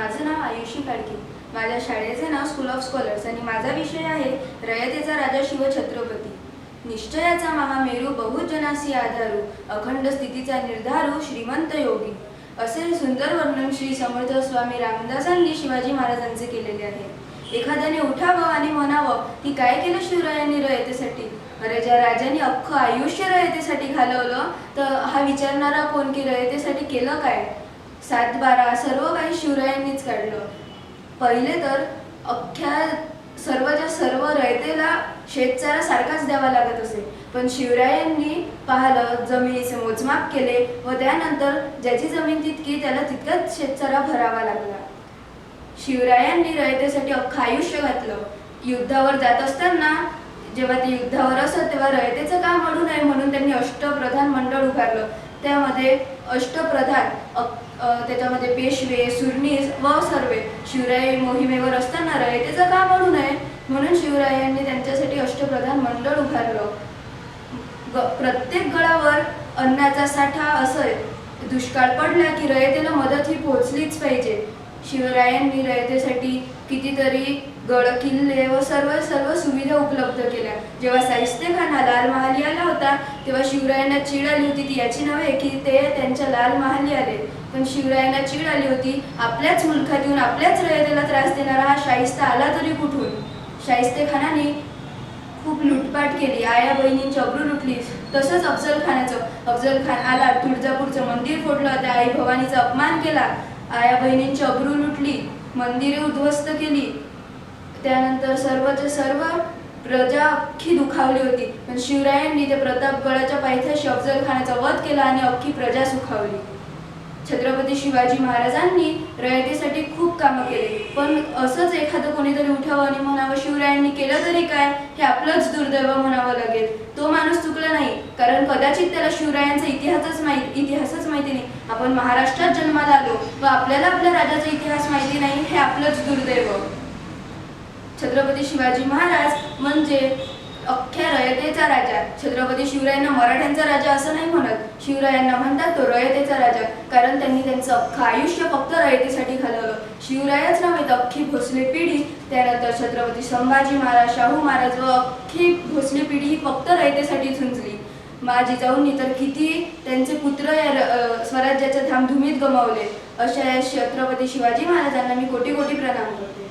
माझं नाव आयुषी काडके. माझ्या शाळेचे नाव स्कूल ऑफ स्कॉलर्स आणि माझा विषय आहे रयतेचा राजा शिवछत्रपती निश्चयाचा महामेरू बहुजनासी आधारू अखंड स्थितीचा निर्धारू श्रीमंत योगी. असे सुंदर वर्णन श्री समर्थ स्वामी रामदासांनी शिवाजी महाराजांचे केलेले आहे. एखाद्याने उठावं आणि म्हणावं की काय केलं शिवरायांनी रयतेसाठी? अरे ज्या राजाने अख्खं आयुष्य रयतेसाठी घालवलं तर हा विचारणारा कोण की रयतेसाठी केलं काय? सातबारा सर्व काही शिवरायांनीच काढलं. पहिले तर अख्ख्या सर्वच्या सर्व रयतेला शेतचारा सारखाच द्यावा लागत असे. पण शिवरायांनी पाहिलं जमिनीचे मोजमाप केले व त्यानंतर ज्याची जमीन तितकी त्याला तितकाच शेतचारा भरावा लागला. शिवरायांनी रयतेसाठी अख्खं आयुष्य घातलं. युद्धावर जात असताना जेव्हा ते युद्धावर असत तेव्हा रयतेचं काम अडू नये म्हणून त्यांनी अष्टप्रधान मंडळ उभारलं. त्यामध्ये अष्टप्रधान त्याच्यामध्ये पेशवे सुरणीस व सर्वे. शिवराय मोहिमेवर असताना रयतेचं का म्हणू नये? म्हणून शिवरायांनी त्यांच्यासाठी अष्टप्रधान मंडळ उभारलं. ग- प्रत्येक गळावर अन्नाचा साठा असय दुष्काळ पडला की रयतेला मदत ही पोहोचलीच पाहिजे. शिवरायांनी रयतेसाठी कितीतरी गड किल्ले व सर्व सर्व सुविधा उपलब्ध केल्या. जेव्हा साहित्य खाना लाल महाली आला होता तेव्हा शिवरायांना चीड आली होती. ती याची नव्हे की ते त्यांच्या लाल महाली आले. पण शिवरायांना चीड आली होती. आपल्याच मुलखात येऊन आपल्याच रयतेला त्रास देणारा हा शाहिस्ता आला तरी कुठून? शाहिस्ते खानाने खूप लुटपाट केली. आया बहिणींची अब्रू लुटली तसंच अफजल खानाचं अफजल खान आला तुळजापूरचं मंदिर फोडलं. त्या आई भवानीचा अपमान केला. आया बहिणींची अब्रू लुटली मंदिरे उद्ध्वस्त केली. त्यानंतर सर्वच्या सर्व प्रजा अख्खी दुखावली होती. पण शिवरायांनी ते प्रतापगडाच्या पायथ्याशी अफजल खानाचा वध केला आणि अख्खी प्रजा सुखावली. छत्रपती शिवाजी महाराजांनी रयतेसाठी खूप कामं केली. पण असंच एखादं कोणीतरी उठावं आणि म्हणावं शिवरायांनी केलं तरी काय? हे आपलंच दुर्दैव म्हणावं लागेल तो माणूस चुकला नाही. कारण कदाचित त्याला शिवरायांचा इतिहासच माहीत इतिहासच माहिती नाही. आपण महाराष्ट्रात जन्माला आलो. व आपल्याला आपल्या राजाचा इतिहास माहिती नाही हे आपलंच दुर्दैव. छत्रपती शिवाजी महाराज म्हणजे अख्ख्या रयतेचा राजा. छत्रपती शिवरायांना मराठ्यांचा राजा असं नाही म्हणत. शिवरायांना म्हणतात तो रयतेचा राजा. कारण त्यांनी त्यांचं अख्खं आयुष्य फक्त रयतेसाठी घालवलं. शिवरायच नव्हे तर अख्खी भोसले पिढी त्यानंतर छत्रपती संभाजी महाराज शाहू महाराज व अख्खी भोसले पिढी ही फक्त रयतेसाठी झुंजली. माझी जाऊन तर किती त्यांचे पुत्र या स्वराज्याच्या धामधुमीत गमावले. अशा या छत्रपती शिवाजी महाराजांना मी कोटी कोटी प्रणाम करते.